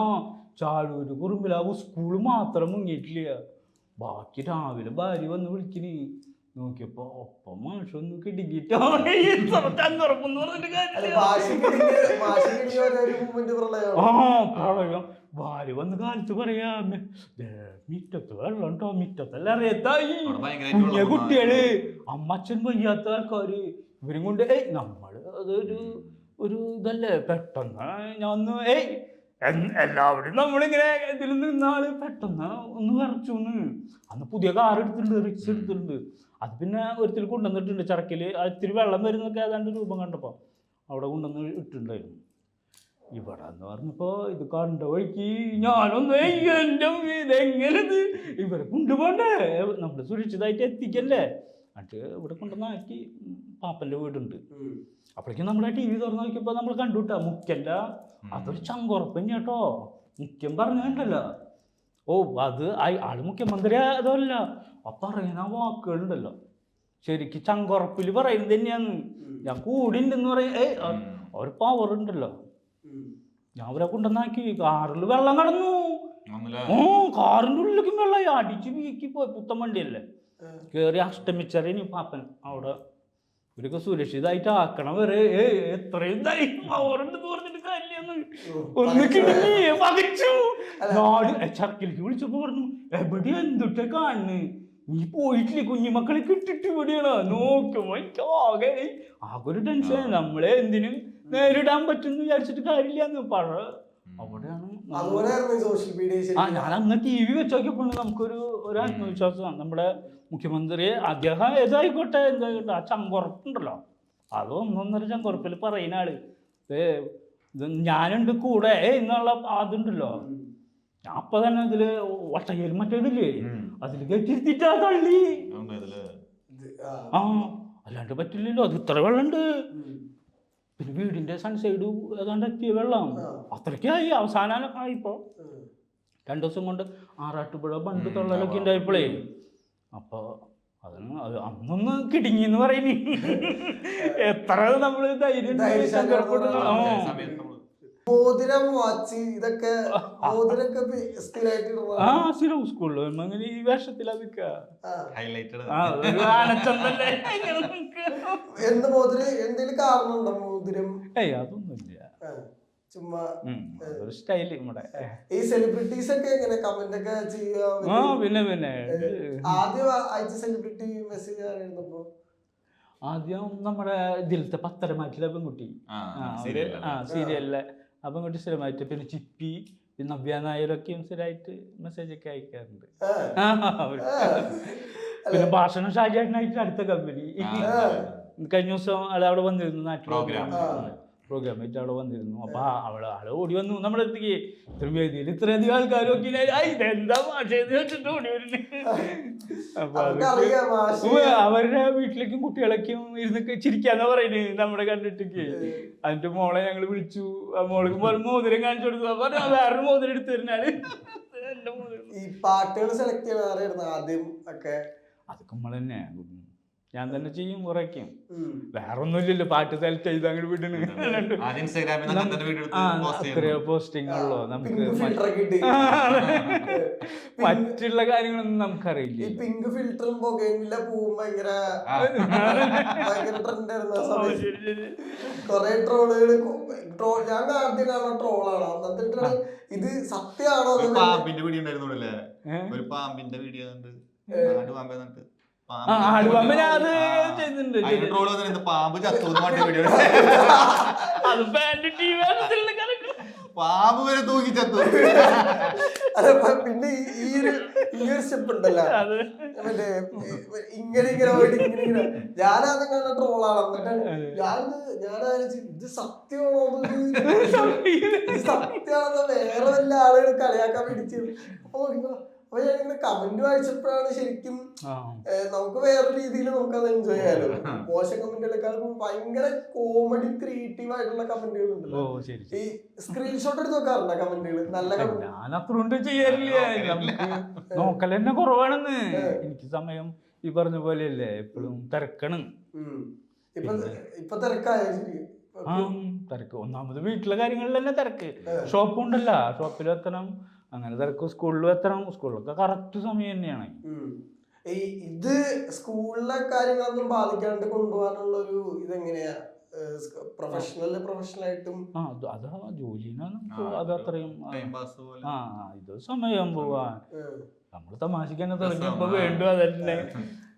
ചാഴൂര് കുറുമ്പിലാവ് സ്കൂൾ മാത്രം മുങ്ങിയിട്ടില്ല. ബാക്കി രാവിലെ ഭാര്യ വന്ന് വിളിച്ചിന് നോക്കിയപ്പോ ഒപ്പം മാഷൊന്ന് കിടുങ്ങിട്ടോ. ചങ്ങുറപ്പെന്ന് പറഞ്ഞിട്ട് അല്ല കാര്യമില്ല. ആ പ്രളയം. ഭാര്യ വന്ന് കാലത്ത് പറയാ "മെ- ദേ, മിറ്റത്ത് വെള്ളം ഉണ്ടോ? മിറ്റത്തല്ല അറിയത്തായി കുഞ്ഞ കുട്ടികൾ. അമ്മച്ചൻ വയ്യാത്ത ആൾക്കാര്. ഇവരും കൊണ്ട് ഏയ് നമ്മൾ അതൊരു ഒരു ഇതല്ലേ? പെട്ടെന്ന് ഞാൻ ഒന്ന് ഏയ് എല്ലാവരും നമ്മളിങ്ങനെ ഇതിൽ നിന്നാൾ പെട്ടെന്ന് ഒന്ന് വരച്ചു അന്ന് പുതിയ കാർ എടുത്തിട്ടുണ്ട് റിക്സ് എടുത്തിട്ടുണ്ട്. അത് പിന്നെ ഒരിത്തിൽ കൊണ്ടുവന്നിട്ടുണ്ട് ചറക്കിൽ ഇത്തിരി വെള്ളം വരുന്നൊക്കെ ഏതാണ്ട് രൂപം കണ്ടപ്പോൾ അവിടെ കൊണ്ടുവന്ന് ഇട്ടിട്ടുണ്ടായിരുന്നു. ഇവിടെ എന്ന് പറഞ്ഞപ്പോൾ ഇത് കണ്ട വഴിക്ക് ഞാനൊന്ന് "ഏയ് എന്റെ ഇവരെ കൊണ്ടുപോണ്ടേ? നമ്മൾ സുരക്ഷിതമായിട്ട് എത്തിക്കല്ലേ? എന്നിട്ട് ഇവിടെ കൊണ്ടുവന്നാക്കി പാപ്പന്റെ വീടുണ്ട്. അപ്പോഴേക്കും നമ്മളെ ടി വി തുറന്ന് നോക്കിയപ്പോൾ നമ്മൾ കണ്ടുട്ടാ മുക്കല്ല. അതൊരു ചങ്കുറപ്പം കേട്ടോ. മുഖ്യം പറഞ്ഞു കണ്ടല്ലോ ഓ അത് ആൾ മുഖ്യമന്ത്രി അതല്ല. ആ പറയുന്ന ഉണ്ടല്ലോ വാക്കുകളുണ്ടല്ലോ. ശരിക്ക് ചങ്കുറപ്പിൽ പറയുന്നത് തന്നെയാണ്. ഞാൻ കൂടി ഉണ്ടെന്ന് പറയും. ഏയ് ഉം. ഒരു പവർ ഉണ്ടല്ലോ. ഞാൻ അവരെ കൊണ്ടുവന്നാക്കി. കാറിൽ വെള്ളം കടന്നു. ഓ കാറിന്റെ ഉള്ളിലേക്കും വെള്ളം. അടിച്ച് വീക്കി പോയി. പുത്തൻ വണ്ടിയല്ലേ. കേറി കയറി അഷ്ടമിച്ചറിന് പാപ്പൻ. അവിടെ ഇവരൊക്കെ സുരക്ഷിതമായിട്ട് ആക്കണം വരെ. ഏ എത്രയും പവറുണ്ടെന്ന് പറഞ്ഞിട്ട് കല്യാണം ഒന്ന് കിടങ്ങി പകച്ചു. നാട് ചർക്കിലേക്ക് വിളിച്ചപ്പോ പറഞ്ഞു എവിടെ എന്തുട്ടെ കാണുന്നു? നീ പോയിട്ടില്ലേ കുഞ്ഞുമക്കളെ കിട്ടിട്ട് ഇവിടെയാണ് നോക്കുമ്പോ ആകെ ആകെ ഒരു ടെൻഷൻ നമ്മളെ എന്തിനും നേരിടാൻ പറ്റും വിചാരിച്ചിട്ട് കാര്യമില്ല അവിടെയാണ് അതുപോലെയായിരുന്നു സോഷ്യൽ മീഡിയ ആ ഞാൻ അന്ന് ടി വി വെച്ച് നോക്കിയപ്പോൾ നമുക്കൊരു ഒരു ആത്മവിശ്വാസമാണ്. നമ്മുടെ മുഖ്യമന്ത്രി അദ്ദേഹം ഏതായിക്കോട്ടെ എന്തായിക്കോട്ടെ ആ ചങ്കുറപ്പുണ്ടല്ലോ. അത് ഒന്നൊന്നര ചങ്കുറപ്പിൽ പറയുന്ന ആൾ. ഏ ഇത് ഞാനുണ്ട് കൂടെ എന്നുള്ള അതുണ്ടല്ലോ. ഞാൻ അപ്പൊ തന്നെ ഇതിൽ വട്ടയിൽ മറ്റേതില്ലേ. അതിൽ തള്ളി. ആ. അല്ലാണ്ട് പറ്റില്ലല്ലോ. അത് ഇത്ര വെള്ളമുണ്ട് പിന്നെ വീടിന്റെ സൺസൈഡ് ഏതാണ്ട് എത്തിയ വെള്ളം. അത്രയ്ക്കായി. അവസാനം ആയിപ്പോ. രണ്ടു ദിവസം കൊണ്ട് ആറാട്ടുപുഴ ബണ്ട് തൊള്ളലൊക്കെ ഉണ്ടായപ്പോഴേ അപ്പൊ അതിന് അത് അന്നൊന്ന് കിടുങ്ങി എന്ന് പറയുന്നു എത്ര നമ്മൾ ധൈര്യം ധൈര്യം സങ്കടപ്പെടുന്നു. മോതിരം വാച്ച് ഇതൊക്കെ മോതിരൊക്കെ പി- സ്ഥിരമായിട്ട് ആ ഇടുന്നതാണ്. സ്ഥിരം സ്കൂളിൽ അങ്ങനെ ഈ ഒരു. എന്ത് മോതിരം? എന്തെങ്കിലും മോതിരം? ഏയ് അതൊന്നുമില്ല. ചുമ്മാ സ്റ്റൈൽ നമ്മുടെ ഈ സെലിബ്രിറ്റീസ് ഒക്കെ എങ്ങനെ കമന്റ് ഒക്കെ ചെയ്യുക പിന്നെ പിന്നെ ആദ്യം അയച്ച സെലിബ്രിറ്റി മെസ്സേജ് ആയിരുന്നപ്പോ ആദ്യം നമ്മുടെ ഇതിലത്തെ പെൺകുട്ടി. ഒരു ആ അല്ലേ? സീരിയലിലെ ആ പെൺകുട്ടി സ്ഥിരമായിട്ട് പിന്നെ ചിപ്പി പിന്നെ നവ്യ നായരൊക്കെയും സ്ഥിരമായിട്ട് മെസ്സേജ് ഒക്കെ അയക്കാറുണ്ട്. പിന്നെ ഭാഷണം ഷാജാട്ടിനായിട്ട് അടുത്ത കമ്പനി. കഴിഞ്ഞ ദിവസം അയാൾ അവിടെ വന്നിരുന്നു നാട്ടിൽ. പ്രോഗ്രാം ആയിട്ട് അവിടെ വന്നിരുന്നു. അപ്പൊ അവൾ ആൾ ഓടി വന്നു. നമ്മുടെ അടുത്തേക്ക് ത്രിവേദിയിൽ ഇത്രയധികം ആൾക്കാരൊക്കെ ഇതെന്താ ഓടി അവരുടെ വീട്ടിലേക്കും കുട്ടികളൊക്കെയും ഇരുന്ന് ചിരിക്കാന്നാ പറയുന്നത് നമ്മുടെ കണ്ടിട്ടേക്ക്. അതിന്റെ മോളെ ഞങ്ങൾ വിളിച്ചു. ആ മോൾക്ക് മോൾ മോതിരം കാണിച്ചു കൊടുത്തു. അപ്പൊ പറഞ്ഞു, "ആ, വേറൊരു മോതിരം എടുത്തു തരുന്നാൽ മോതിരം ഈ പാട്ടുകൾ സെലക്ട് ചെയ്യണ ആദ്യം ഒക്കെ? അതൊക്കെ നമ്മൾ തന്നെ. ഞാൻ തന്നെ ചെയ്യും കുറയ്ക്കും. വേറെ ഒന്നുമില്ലല്ലോ പാട്ട് സെലക്ട് ചെയ്ത് അങ്ങോട്ട് വിടണ്. രണ്ട് ഇൻസ്റ്റാഗ്രാമിൽ തന്നെ വീഡിയോ എടുത്ത് പോസ്റ്റ് അത്രയോ നമുക്ക് മറ്റുള്ള കാര്യങ്ങളൊന്നും ഈ നമുക്കറിയില്ല പിങ്ക് ഫിൽറ്ററും പുകയില്ല പൂവും ഭയങ്കര. കൊറേ ട്രോളുകൾ ട്രോൾ ഞാൻ ആദ്യം കാണുന്ന ട്രോളാണ് അന്നത്തെ ഇത് സത്യമാണോ പാമ്പിന്റെ വീഡിയോ ഉണ്ടായിരുന്നു അല്ലേ? ഒരു പാമ്പിന്റെ വീഡിയോ കണ്ട് ആടുപാമ്പ് ഞാൻ അത് ചെയ്തിട്ടുണ്ട്. ട്രോൾ വന്നിട്ട് പാമ്പ് ചത്തോന്ന് വീഡിയോ <laughs> അത് പാമ്പ് വരെ തൂക്കി ചത്തു. പിന്നെ ഈ- ഒരു ഈ ഒരു സ്റ്റെപ്പ് ഉണ്ടല്ലോ. മറ്റേ ഇങ്ങനെ ഇങ്ങനെ പോയിട്ട് ഇങ്ങനെ ഇങ്ങനെ. ഞാനത് കണ്ട ട്രോളാണ് എന്നിട്ട് ഞാൻ ഞാൻ ഇത് സത്യമാണോ <laughs> ഇത് സത്യമാണെന്ന് വേറെ വല്ല ആളുകൾ കളിയാക്കാൻ പിടിച്ചു അപ്പൊ നോക്കുമ്പോ അപ്പൊ ഞാനിങ്ങനെ കമന്റ് വായിച്ചപ്പോഴാണ് ശരിക്കും നമുക്ക് വേറെ രീതിയിൽ നമുക്ക് അത് എൻജോയ് ചെയ്യാലോ മോശം കമന്റുകളെക്കാളും ഭയങ്കര കോമഡി ക്രിയേറ്റീവ് ആയിട്ടുള്ള കമന്റുകൾ ഉണ്ടല്ലോ. ഈ സ്ക്രീൻഷോട്ട് എടുത്ത് നോക്കാറുണ്ടോ കമന്റുകൾ നല്ല കമന്റ് ഞാൻ അത്രണ്ട് ചെയ്യാറില്ല തന്നെ കുറവാണെന്ന്. എനിക്ക് സമയം ഈ പറഞ്ഞ പോലെയല്ലേ എപ്പോഴും തിരക്കണം. ഇപ്പൊ ഇപ്പൊ തിരക്കായ ആ തിരക്ക്. ഒന്നാമത് വീട്ടിലെ കാര്യങ്ങളിൽ തന്നെ തിരക്ക്. ഷോപ്പ് ഉണ്ടല്ല. ഷോപ്പിൽ എത്തണം. അങ്ങനെ തിരക്ക്. സ്കൂളിൽ എത്തണം. സ്കൂളിലൊക്കെ കറക്റ്റ് സമയം തന്നെയാണ്. ഈ ഇത് സ്കൂളിലെ കാര്യങ്ങളൊന്നും ബാധിക്കാണ്ട് കൊണ്ടുപോകാനുള്ള ഒരു ഇതെങ്ങനെയാ? പ്രൊഫഷണൽ പ്രൊഫഷണൽ ആയിട്ടും? ആ അത് അതാ ജോലിനാ നമുക്ക് അത് അത്രയും ആ, ടൈം പാസ് പോലെ. ആ ഇത് സമയം പോവാൻ നമ്മൾ നമ്മൾ തമാശക്ക് തന്നെ തുടങ്ങിയപ്പോ വേണ്ടു അതന്നെ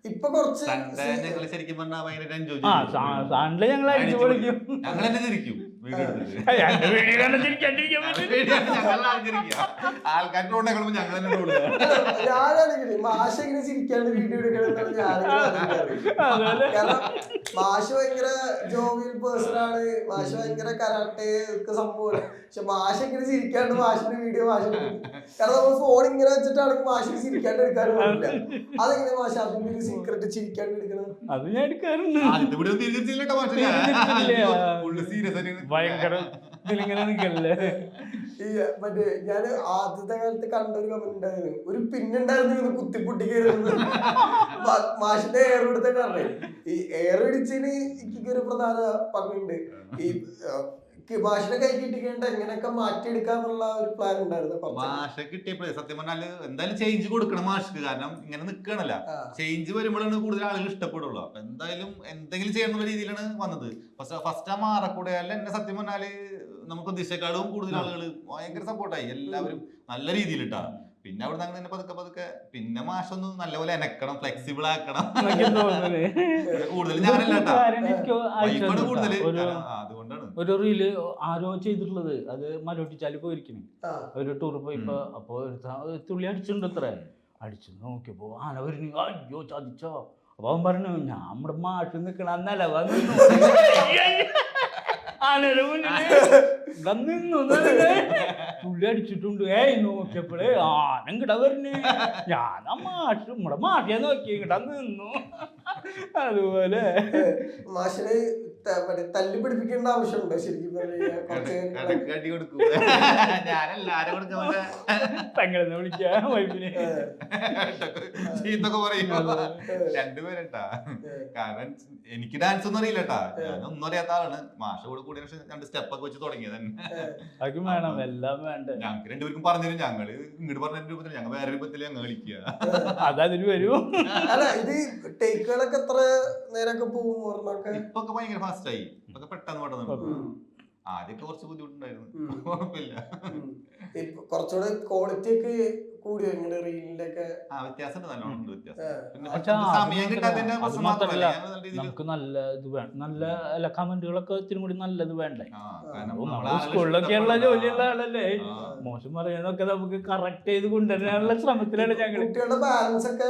ഇപ്പൊ കുറച്ച് സൺഡേ ഞങ്ങൾ ശരിക്കും പറഞ്ഞാൽ ഭയങ്കര എൻജോയ് ആ ഞങ്ങൾ അടിച്ചു പൊളിക്കും ഞങ്ങൾ തന്നെ ചിരിക്കും ആൾക്കാരുടെ ഞങ്ങൾ ഞാനാണെങ്കിൽ മാഷ ഇങ്ങനെ ചിരിക്കാണ്ട് വീഡിയോ ആലോചിക്കാറ്. കാരണം മാഷ് ഭയങ്കര ജോവിയൽ പേഴ്സൺ ആണ്. മാഷ് ഭയങ്കര കരാട്ടെ ഒക്കെ സംഭവമാണ്. പക്ഷെ മാഷ് ഇങ്ങനെ ചിരിക്കാണ്ട് മാഷിന്റെ വീഡിയോ മാഷ് കാരണം നമ്മൾ ഫോൺ ഇങ്ങനെ വെച്ചിട്ടാണ് മാഷിന് ചിരിക്കാണ്ട് എടുക്കാനും പറ്റില്ല അതെങ്ങനെ മാഷ? അതിന്റെ ഒരു സീക്രട്ട് ചിരിക്കാണ്ട് എടുക്കണം. അത് ഞാൻ എടുക്കാറുണ്ട്. ഭയങ്കര ഇതിലിങ്ങനെ നിക്കല്ലേ ഈ മറ്റേ ഞാൻ ആദ്യത്തെ കാലത്ത് കണ്ട ഒരു കമന്റ് ഉണ്ടായിരുന്നു. ഒരു പിന്നുണ്ടായിരുന്നു കുത്തിപ്പൊട്ടി കയറുന്നത് മാഷിന്റെ എയർ എടുത്ത കാരണം ഈ എയർ അടിച്ചതിന് എനിക്ക് ഒരു പ്രധാന പങ്കുണ്ട്. ഈ മാഷിനെ കൈ കിട്ടിക്കേണ്ട എങ്ങനെയൊക്കെ മാറ്റിയെടുക്കാന്നുള്ള ഒരു പ്ലാൻ ഉണ്ടായിരുന്നു ഭാഷ കിട്ടിയപ്പോഴേ സത്യം പറഞ്ഞാൽ എന്തായാലും ചേഞ്ച് കൊടുക്കണം മാഷക്ക്. കാരണം ഇങ്ങനെ നിക്കണല്ല. ചേഞ്ച് വരുമ്പോഴാണ് കൂടുതൽ ആളുകൾ ഇഷ്ടപ്പെടുള്ളൂ. അപ്പൊ എന്തായാലും എന്തെങ്കിലും ചെയ്യണമെന്ന രീതിയിലാണ് വന്നത്. ഫസ്റ്റ് ഫസ്റ്റ് ആ മാറക്കൂടെയല്ല എന്നെ സത്യം പറഞ്ഞാൽ നമുക്ക് ദിശക്കാളും കൂടുതൽ ആളുകൾ ഭയങ്കര സപ്പോർട്ടായി എല്ലാവരും നല്ല രീതിയിൽ ഇട്ടാ പിന്നെ അവിടെ നിന്ന് അങ്ങനെ പതുക്കെ പതുക്കെ പിന്നെ മാഷൊന്ന് നല്ലപോലെ എനക്കണം ഫ്ലെക്സിബിൾ ആക്കണം. കൂടുതൽ ഞാനല്ല കേട്ടാ. കൂടുതൽ കേട്ടോ. ഒരു റീൽ ആരോ ചെയ്തിട്ടുള്ളത്. അത് മലോട്ടിച്ചാൽ പോയിരിക്കണേ. ഒരു ടൂർ പോയിപ്പോ അപ്പൊ ഒരു തുള്ളി അടിച്ചിട്ടുണ്ട് അത്ര അടിച്ചു നോക്കിയപ്പോ ആന വരുന്നു. അയ്യോ ചതിച്ചോ. അപ്പൊ അവൻ പറഞ്ഞു ഞാൻ നമ്മുടെ മാട്ടിൽ നിൽക്കണ അന്നല്ല വന്നു <laughs> ആനയുടെ തുള്ളി അടിച്ചിട്ടുണ്ട്. ഏയ് നോക്കിയപ്പോഴേ ആന കിട വരുന്നു. ഞാൻ ആ മാഷ് നമ്മുടെ മാഷിയെ നോക്കി കിട നിന്നു. അതുപോലെ. മാഷിനെ മറ്റേ തല്ലി പിടിപ്പിക്കേണ്ട ആവശ്യമുണ്ട് ശരിക്കും പറഞ്ഞു <laughs> പെങ്ങളെന്ന് വിളിക്കാ വൈഫിനെ. <laughs> ചീത്തൊക്കെ പറയും. അതെ. രണ്ടുപേരട്ടാ കാരണം എനിക്ക് ഡാൻസ് ഒന്നും അറിയില്ലട്ടാ ഞാൻ ഒന്നും അറിയാത്ത ആളാണ്. മാഷ കൂടെ കൂടി രണ്ട് സ്റ്റെപ്പ് ഒക്കെ വെച്ച് തുടങ്ങിയത് തന്നെ. വേണം എല്ലാം വേണ്ട. ഞങ്ങൾക്ക് രണ്ടുപേർക്കും പറഞ്ഞുതരും ഞങ്ങൾ ഇങ്ങോട്ട് പറഞ്ഞ രൂപത്തിൽ ഞങ്ങൾ വേറെ രൂപത്തിൽ ഞങ്ങൾ കളിക്കുക അതതിന് വരും. അല്ല ഇത് ടേക്കുകളൊക്കെ എത്ര നേരമൊക്കെ പോകും? ഇപ്പൊ ഭയങ്കര ഫാസ്റ്റ് ആയി അതൊക്കെ പെട്ടെന്ന് പെട്ടെന്ന്. ആദ്യമൊക്കെ കുറച്ച് ബുദ്ധിമുട്ടുണ്ടായിരുന്നു. കുഴപ്പമില്ല. കുറച്ചുകൂടെ ക്വാളിറ്റി ഒക്കെ വ്യത്യാസം. ആ. പിന്നെ നമുക്ക് നല്ല ഇത് വേണം. നല്ല അല്ല കമന്റുകളൊക്കെ ഇത്തിരി കൂടി നല്ലത് വേണ്ടേ? സ്കൂളിലൊക്കെയുള്ള ജോലിയുള്ള ആളല്ലേ? മോശം പറയുന്നതൊക്കെ നമുക്ക് കറക്റ്റ് ചെയ്ത് കൊണ്ടുവരാനുള്ള ശ്രമത്തിലാണ് ഞങ്ങൾ കുട്ടികളുടെ ബാലൻസ് ഒക്കെ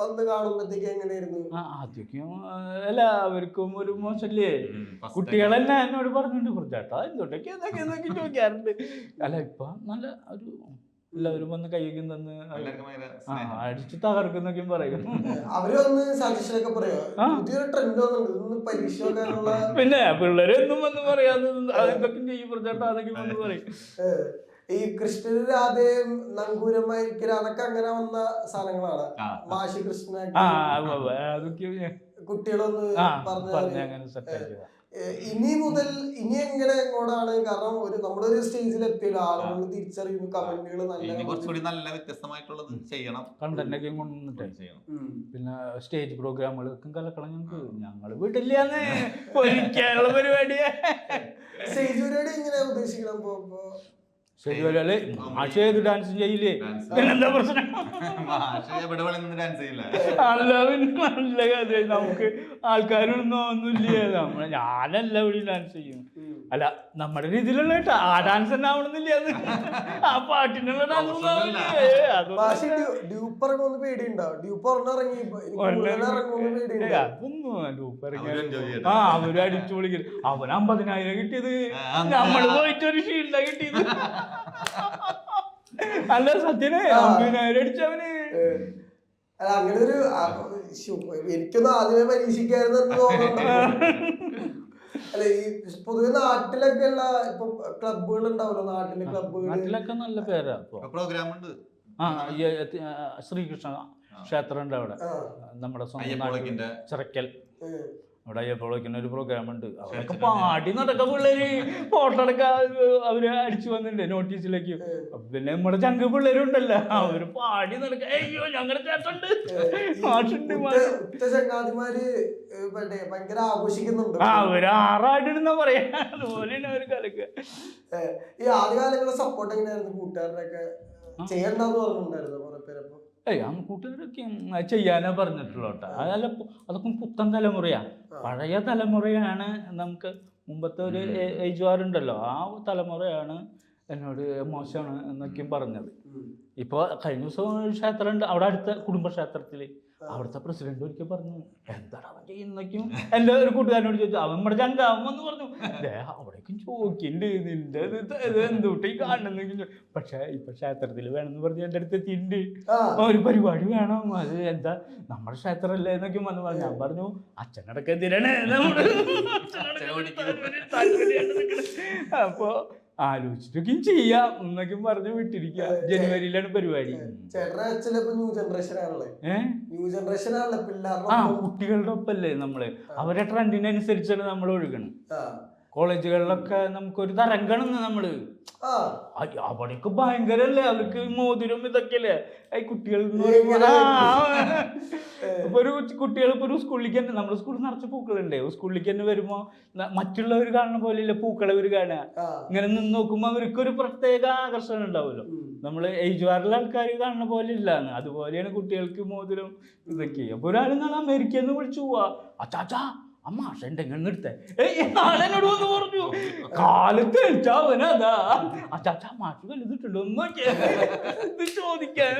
വന്ന് കാണുമ്പോഴത്തേക്ക് എങ്ങനെയായിരുന്നു? ആ, ആദ്യമൊക്കെ ആ, എല്ലാവർക്കും ഒരു മോശല്ലേ ഉം, കുട്ടികളെന്നെ എന്നോട് പറഞ്ഞിട്ടുണ്ട് ചേട്ടാ എന്തൊക്കെ എന്തൊക്കെ ചോദിക്കാറുണ്ട്? അല്ല ഇപ്പൊ നല്ല ഒരു എല്ലാവരും വന്ന് കൈയ്യൊക്കെ തന്ന്. അടിച്ച് തകർക്കുന്നൊക്കെ പറയും. <laughs> അവർ വന്ന് സജഷൻ ഒക്കെ പറയോ ട്രെൻഡ് വന്നിട്ടുണ്ട്. ഇതൊന്ന് പരീക്ഷ വെക്കാനുള്ള <laughs> പിന്നെ പിള്ളേര് എന്നും വന്ന് പറയാന്ന് അതൊക്കെ ചെയ്യും ചേട്ടാ അതൊക്കെ വന്ന് പറയും. ഈ കൃഷ്ണന് രാധയും നങ്കൂരമായിരിക്കൽ അതൊക്കെ അങ്ങനെ വന്ന സാധനങ്ങളാണ്. മാഷി ഞാൻ- കുട്ടികളൊന്ന് പറഞ്ഞ ഇനി മുതൽ ഇനി എങ്ങനെ എങ്ങോട്ടാണ്? കാരണം ഒരു നമ്മളൊരു സ്റ്റേജിൽ എത്തിയില്ല ആളുകൾ തിരിച്ചറിയുന്നു കമന്റുകൾ ഇനി നല്ല കുറച്ചുകൂടി നല്ല വ്യത്യസ്തമായിട്ടുള്ളത് ചെയ്യണം. കണ്ടന്റൊക്കെ കൊണ്ടുവന്നിട്ടേ ചെയ്യണം. പിന്നെ സ്റ്റേജ് പ്രോഗ്രാമുകൾക്കും കലക്കണം ഞങ്ങൾക്ക് ഞങ്ങൾ വീട്ടില്ലാന്ന് പരിപാടിയെ. സ്റ്റേജ് പരിപാടി എങ്ങനെയാ ഉദ്ദേശിക്കണം? അല്ലേ? ശരിയല്ലേ മാഷ് ഏത് ഡാൻസ് ചെയ്യില്ലേ? എന്താ പിന്നെന്താ പ്രശ്നം? ഡാൻസ് ചെയ്യില്ല അല്ല പിന്നെ നല്ല കഥ നമുക്ക് ആൾക്കാരൊന്നും ഒന്നുമില്ല? നമ്മളെ ഞാനല്ല ഇവിടെ ഡാൻസ് ചെയ്യും. അല്ല നമ്മുടെ രീതിയിലുള്ള കേട്ടോ. ആ ഡാൻസ് തന്നെ ആവണമെന്നില്ല അത്. ആ പാട്ടിനുള്ള ഡാൻസ് ഡ്യൂപ്പ് ഇറങ്ങുമെന്ന് ഡ്യൂപ്പ് ഇറങ്ങി ആ അവർ അടിച്ചു വിളിക്കും അവൻ അമ്പതിനായിരം കിട്ടിയത്. നമ്മൾ പോയിട്ട് ഒരു ഷീൽഡ കിട്ടിയത്. അല്ല സത്യനെ. അമ്പതിനായിരം അടിച്ചവന് അല്ല അങ്ങനെ ഒരു എനിക്കൊന്നും ആദ്യമേ പരീക്ഷിക്കായിരുന്നു തോന്നുന്നു. അല്ല ഈ പൊതുവെ നാട്ടിലൊക്കെ ഉള്ള ഇപ്പൊ ക്ലബുകൾ ഉണ്ടാവല്ലോ നാട്ടിലെ ക്ലബുകൾ നാട്ടിലൊക്കെ നല്ല പേരാ ഇപ്പൊ. പ്രോഗ്രാം ഉണ്ട് ആ ഈ, ആ, ശ്രീകൃഷ്ണ ക്ഷേത്രം ഉണ്ട് അവിടെ. ആ. നമ്മുടെ സ്വന്തം നാട്ടിൽ ചിറക്കൽ. അവിടെ അയ്യപ്പോളയ്ക്കുന്ന ഒരു പ്രോഗ്രാം ഉണ്ട്. അവരൊക്കെ പാടി നടക്ക പിള്ളേര്. ഫോട്ടോ എടുക്കാൻ അവർ അടിച്ചു വന്നിട്ടുണ്ട് നോട്ടീസിലേക്ക് പിന്നെ നമ്മുടെ ചങ്ക് പിള്ളേരുണ്ടല്ലോ. അവർ പാടി നടക്ക. അയ്യോ ഞങ്ങളുടെ ചേട്ടുണ്ട് മാഷുണ്ട്. ചങ്ങാതിമാര് ഭയങ്കര ആഘോഷിക്കുന്നുണ്ട്. അവർ ആറാടിടുന്ന പറയാ. അതുപോലെയാണ് അവർ കലക്ക്. ഈ ആദ്യകാലങ്ങളെ സപ്പോർട്ട് എങ്ങനെയായിരുന്നു? കൂട്ടുകാരുടെ ഒക്കെ ചെയ്യണ്ടെന്ന് പറഞ്ഞിട്ടുണ്ടായിരുന്നു. ഏയ് ആ കൂട്ടുകാരൊക്കെ ചെയ്യാനാ പറഞ്ഞിട്ടുള്ളൂ കേട്ടോ അതല്ല അതൊക്കെ പുത്തൻ തലമുറയാ. പഴയ തലമുറയാണ് നമുക്ക് മുമ്പത്തെ ഒരു ഏജുവാറുണ്ടല്ലോ ആ തലമുറയാണ് എന്നോട് മോശമാണ് എന്നൊക്കെയും പറഞ്ഞത്. ഇപ്പോൾ കഴിഞ്ഞ ദിവസം ക്ഷേത്രമുണ്ട് അവിടെ അടുത്ത കുടുംബക്ഷേത്രത്തിൽ. അവിടുത്തെ പ്രസിഡന്റ് ഒരിക്കൽ പറഞ്ഞു എന്താണ് അവൻ ചെയ്യുന്നൊക്കെയും എന്റെ ഒരു കൂട്ടുകാരനോട് ചോദിച്ചു അവൻ നമ്മുടെ ചങ്കാവൻ എന്ന് പറഞ്ഞു. ദേ അവിടേക്കും ചോദിക്കുന്നുണ്ട് നിന്റെ ഇത് എന്തുട്ടി കാണുന്നെങ്കിൽ പക്ഷെ ഇപ്പൊ ക്ഷേത്രത്തിൽ വേണമെന്ന് പറഞ്ഞു എന്റെ അടുത്ത് ആ, ഒരു പരിപാടി വേണം. അത് എന്താ നമ്മുടെ ക്ഷേത്രമല്ലേ എന്നൊക്കെ വന്ന് പറഞ്ഞു. ഞാൻ പറഞ്ഞു അച്ഛനടക്കം തിരണേ. അപ്പൊ ആലോചിച്ചിട്ടൊക്കെയും ചെയ്യാം എന്നൊക്കെ പറഞ്ഞ് വിട്ടിരിക്കുക ജനുവരിയിലാണ് പരിപാടി. ആ കുട്ടികളുടെ ഒപ്പല്ലേ നമ്മൾ. അവരെ ട്രെൻഡിനനുസരിച്ചാണ് നമ്മൾ ഒഴുകണം കോളേജുകളിലൊക്കെ നമുക്കൊരു തരംഗണെന്ന് നമ്മൾ. അവിടേക്ക് ഭയങ്കരല്ലേ അവർക്ക് മോതിരം ഇതൊക്കെയല്ലേ. ഈ കുട്ടികൾ ഇപ്പൊ ഒരു കുട്ടികൾ ഇപ്പൊ ഒരു സ്കൂളിലേക്ക് തന്നെ നമ്മുടെ സ്കൂളിൽ നിറച്ച് പൂക്കളുണ്ട്. സ്കൂളിലേക്ക് തന്നെ വരുമ്പോ മറ്റുള്ളവർ കാണുന്ന പോലെയല്ല പൂക്കളെ അവർ കാണുക. ഇങ്ങനെ നിന്ന് നോക്കുമ്പോ അവർക്ക് ഒരു പ്രത്യേക ആകർഷണം ഉണ്ടാവുമല്ലോ. നമ്മൾ നമ്മൾ ഏജുവാറിലെ ആൾക്കാർ കാണുന്ന പോലെ ഇല്ലാന്ന് അതുപോലെയാണ് കുട്ടികൾക്ക് മോതിരം ഇതൊക്കെ. അപ്പൊ ഒരാൾ നാളെ അമേരിക്കയിൽ നിന്ന് വിളിച്ചു പോവാ. അച്ചാച്ചാ അമ്മ ഉണ്ടെങ്കിൽ നിർത്തേ വന്ന് പറഞ്ഞു? കാലത്ത് അവനതാ മാഷ് ഇത് ചോദിക്കാൻ.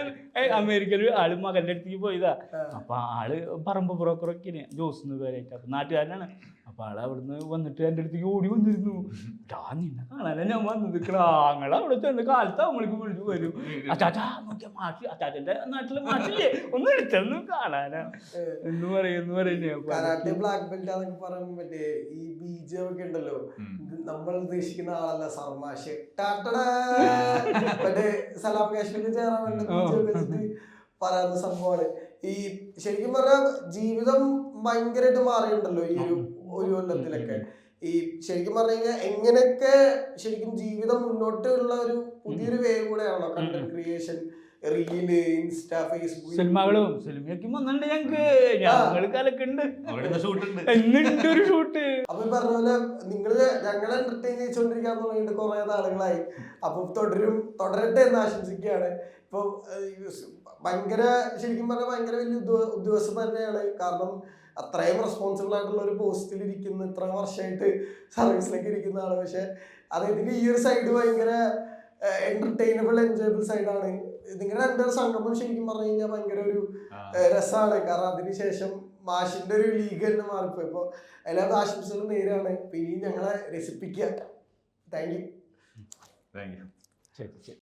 അമേരിക്കയിൽ ആൾ മകന്റെ അടുത്തേക്ക് പോയതാ. അപ്പൊ ആൾ പറമ്പ് ബ്രോക്കറൊക്കെ ജോസ് എന്ന് പേരായിട്ട്. അപ്പൊ നാട്ടുകാരനാണ്. അപ്പൊ ആൾ അവിടുന്ന് വന്നിട്ട് എന്റെ അടുത്തേക്ക് ഓടി വന്നിരുന്നു. ടാ നിന്നെ കാണാനാ ഞാൻ വന്നത്. ആങ്ങളെ അവിടെ ചെന്ന് കാലത്ത് അമ്മളിക്ക് വിളിച്ചു വരും. അച്ചാച്ചാ നോക്കിയ മാഷി അച്ചാച്ചന്റെ നാട്ടിലെ മാഷില്ലേ? ഒന്ന് എടുത്തൊന്നും കാണാനാ. എന്ന് പറയുന്നു പറയുന്നേ അപ്പൊ കരാട്ടെ ബ്ലാക്ക് ബെൽറ്റ് അതൊക്കെ പറയുമ്പോ മറ്റേ ഈ ബീജം ഒക്കെ ഉണ്ടല്ലോ നമ്മൾ ഉദ്ദേശിക്കുന്ന ആളല്ല സർമാഷ് ടാറ്റടാ. മറ്റേ സലാം കാശ്മീരിൽ ചേരാൻ വേണ്ടി ബീജം ഒക്കെ വെച്ചിട്ട് പറയുന്ന സംഭവമാണ്. ഈ ശരിക്കും പറഞ്ഞാൽ ജീവിതം ഭയങ്കരമായിട്ട് മാറിയിട്ടുണ്ടല്ലോ ഈ ഒരു ഒരു കൊല്ലത്തിലൊക്കെ. ഈ ശരിക്കും പറഞ്ഞു കഴിഞ്ഞാൽ എങ്ങനെയൊക്കെ ശരിക്കും ജീവിതം മുന്നോട്ടുള്ള ഒരു പുതിയൊരു way കൂടെയാണല്ലോ content creation reel insta Facebook സിനിമകളും സിനിമയൊക്കെ വന്നിട്ടുണ്ട് ഞങ്ങക്ക്. ഞങ്ങൾക്കാലൊക്കെ കലക്കുണ്ട്. അവിടെ ഷൂട്ട് ഉണ്ട് എന്നിട്ട് ഒരു ഷൂട്ട്. അപ്പൊ പറഞ്ഞ പോലെ നിങ്ങൾ ഞങ്ങളെ എന്റർടൈൻ ചെയ്തുകൊണ്ടിരിക്കാൻ തുടങ്ങിയിട്ട് കുറെ നാളുകളായി. അപ്പൊ തുടരും തുടരട്ടെ എന്ന് ആശംസിക്കുകയാണ്. ഇപ്പൊ ഭയങ്കര ശരിക്കും പറഞ്ഞാൽ ഭയങ്കര വലിയ ഉദ്യോഗസ്ഥ തന്നെയാണ്. കാരണം അത്രയും റെസ്പോൺസിബിൾ ആയിട്ടുള്ള ഒരു പോസ്റ്റിൽ ഇരിക്കുന്ന. ഇത്ര വർഷമായിട്ട് സർവീസിലേക്ക് ഇരിക്കുന്ന ആൾ. പക്ഷെ അദ്ദേഹത്തിന്റെ ഈ ഒരു സൈഡ് ഭയങ്കര എന്റർടൈനബിൾ എൻജോയബിൾ സൈഡാണ് നിങ്ങളുടെ രണ്ടുപേരുടെ സംഗമം ശരിക്കും പറഞ്ഞു കഴിഞ്ഞാൽ ഭയങ്കര ഒരു രസമാണ് കാരണം അതിനുശേഷം മാഷിന്റെ ഒരു ലീഗ് തന്നെ മാറിപ്പോയി. ഇപ്പൊ എല്ലാ ആശംസകളും നേരാണ്. ഇപ്പൊ ഇനി ഞങ്ങളെ രസിപ്പിക്കുക. താങ്ക് യു താങ്ക് യു ശരി ശരി.